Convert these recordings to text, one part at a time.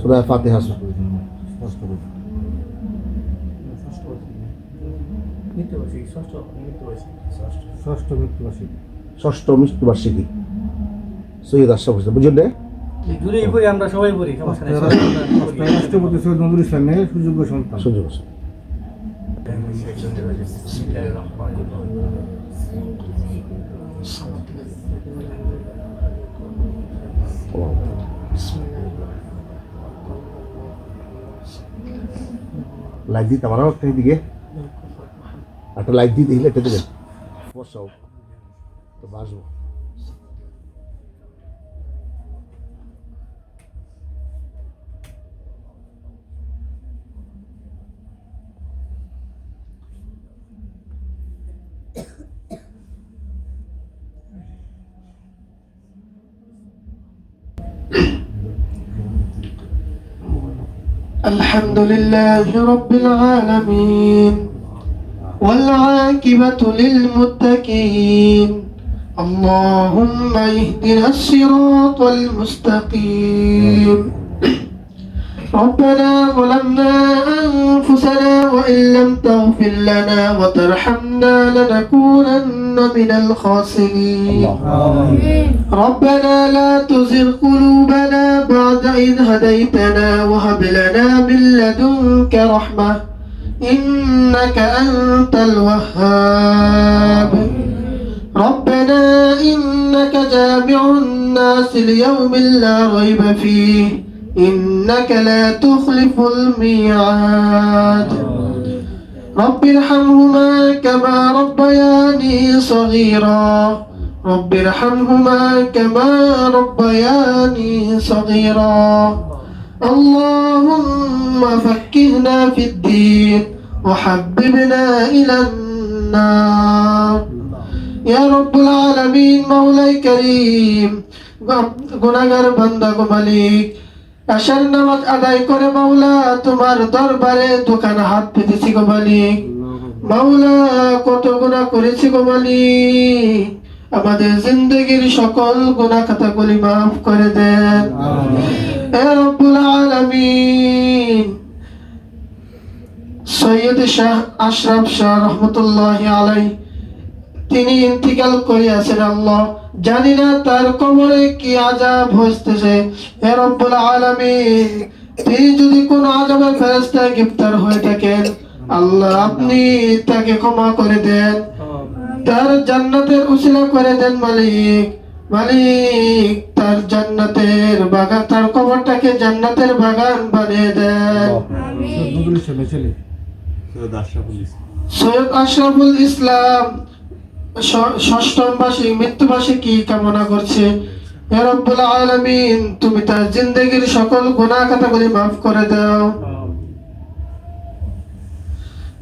সুরা ফাতিহা মৃত্যুবার্ষিকী ষষ্ঠ মৃত্যুবার্ষিকী ষষ্ঠ ষষ্ঠ মৃত্যুবার্ষিকী সৈয়দ আশরাফ হোসেন বুঝলেন রে? দূরেই পড়ি আমরা সবাই পড়ি রাষ্ট্রপতি সৈয়দ নজরুল ইসলামের সুযোগ্য সন্তান সুযোগ আছে। লাইট দিতে আমার একটা দিকে একটা লাইট দিয়ে দিলে এটা দেবেন। বসাও। তো বাসবো। الحمد لله رب العالمين والعاقبة للمتقين اللهم اهدنا الصراط المستقيم ربنا ظلمنا أنفسنا وإن لم تغفر لنا وترحمنا لنكونن من الخاسرين. ربنا لا تزغ قلوبنا بعد إذ هديتنا وهب لنا من لدنك رحمة إنك أنت الوهاب. ربنا إنك جامع الناس ليوم لا ريب فيه. إنك لا تخلف الميعاد رب ارحمهما كما ربياني صغيرا رب ارحمهما كما ربياني صغيرا اللهم فكهنا في الدين وحببنا إلى النار يا رب العالمين مولاي كريم গুনাগার বান্দা গো মালিক আশার নামাজ আদায় করে মাওলা, তোমার দরবারে দোকান হাত পেতেছি গো মালিক। মাওলা, কত গুনাহ করেছি গো মালিক। আমাদের জিন্দগির সকল গুনাহ খাতাগুলি মাফ করে দেন। সৈয়দ শাহ আশরাফ শাহ রহমতুল্লাহ আলাই তিনি ইন্তিকাল করিয়াছেন আল্লাহ। জানি না তার কবরে কি আজাব হইতেছে। হে রব্বুল আলামিন তিনি যদি কোন আজাবের ফেরেশতায় গ্রেফতার হয়ে থাকেন আল্লাহ আপনি তাকে ক্ষমা করে দেন। তার জান্নাতের উসিলা করে দেন মালিক। মালিক তার জান্নাতের বাগান তার কবরটাকে জান্নাতের বাগান বানিয়ে দেন। সৈয়দ আশরাফুল ইসলাম মৃত্যুবার্ষিকী কামনা করছে? তুমি তার সকল মাফ করে দাও।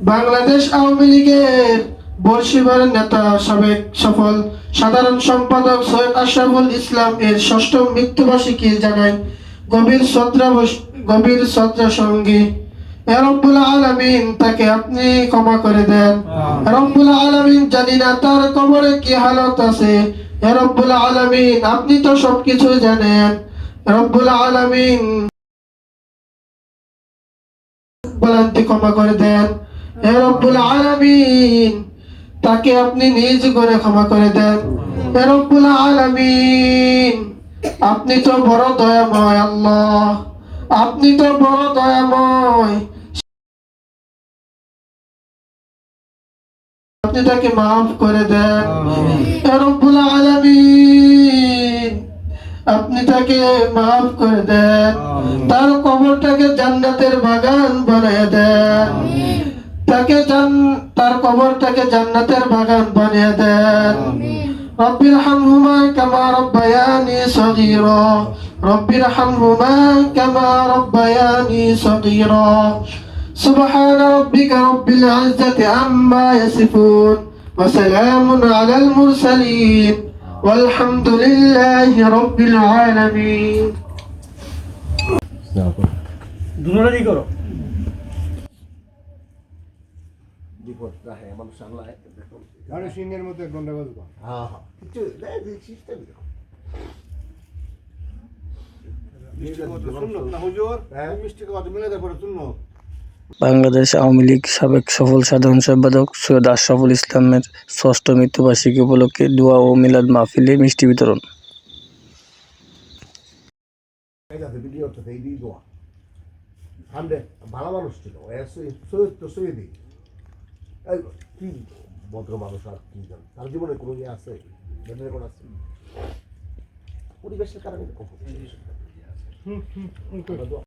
বাংলাদেশ আওয়ামী লীগের বর্ষিবার নেতা, সাবেক সফল সাধারণ সম্পাদক সৈয়দ আশরাফুল ইসলাম এর ষষ্ঠ মৃত্যুবার্ষিকী জানায় গভীর শ্রদ্ধা গভীর শ্রদ্ধা সঙ্গে রব্বুল আলামিন তাকে আপনি ক্ষমা করে দেন। রব্বুল আলামিন জানি না তার কবরে কি হালত আছে। রব্বুল আলামিন আপনি তো সবকিছু জানেন। রব্বুল আলামিন বলান্তি ক্ষমা করে দেন। হে রব্বুল আলামিন তাকে আপনি নিজ করে ক্ষমা করে দেন। হে রব্বুল আলামিন আপনি তো বড় দয়াময় আল্লাহ। আপনি তো বড় দয়াময়। আপনি মাফ করে দেন। রব্বুল আলামিন। আপনি তাকে মাফ করে দেন। তার কবরটাকে জান্নাতের বাগান বানিয়ে দেন। তাকে জান তার কবরটাকে জান্নাতের বাগান বানিয়ে দেন। রব্বির হামহুমা কামা রব্বায়ানি সগির। রব্বির হামহুমা কামা রব্বায়ানি সগির। سبحان ربك رب العزة عما يصفون وسلام على المرسلين والحمد لله رب العالمين দুনোটাই করো বিপদটা হ্যাঁ মানুষ আল্লাহ দেখুন গাড়ি সিংহের মতো এক ঘন্টা বাজবা হ্যাঁ হ্যাঁ কিছু সিস্টেম সুন্নত না হুজুর হ্যাঁ। মিষ্টি খাওয়া তো মিলে তারপরে সুন্নত বাংলাদেশ আওয়ামী লীগ সাবেক সফল সাধারণ সম্পাদক সৈয়দ আশরাফুল ইসলামের ষষ্ঠ মৃত্যুবার্ষিকী উপলক্ষে দোয়া ও মিলাদ মাহফিলে মিষ্টি বিতরণ। পরিবেশের কারণে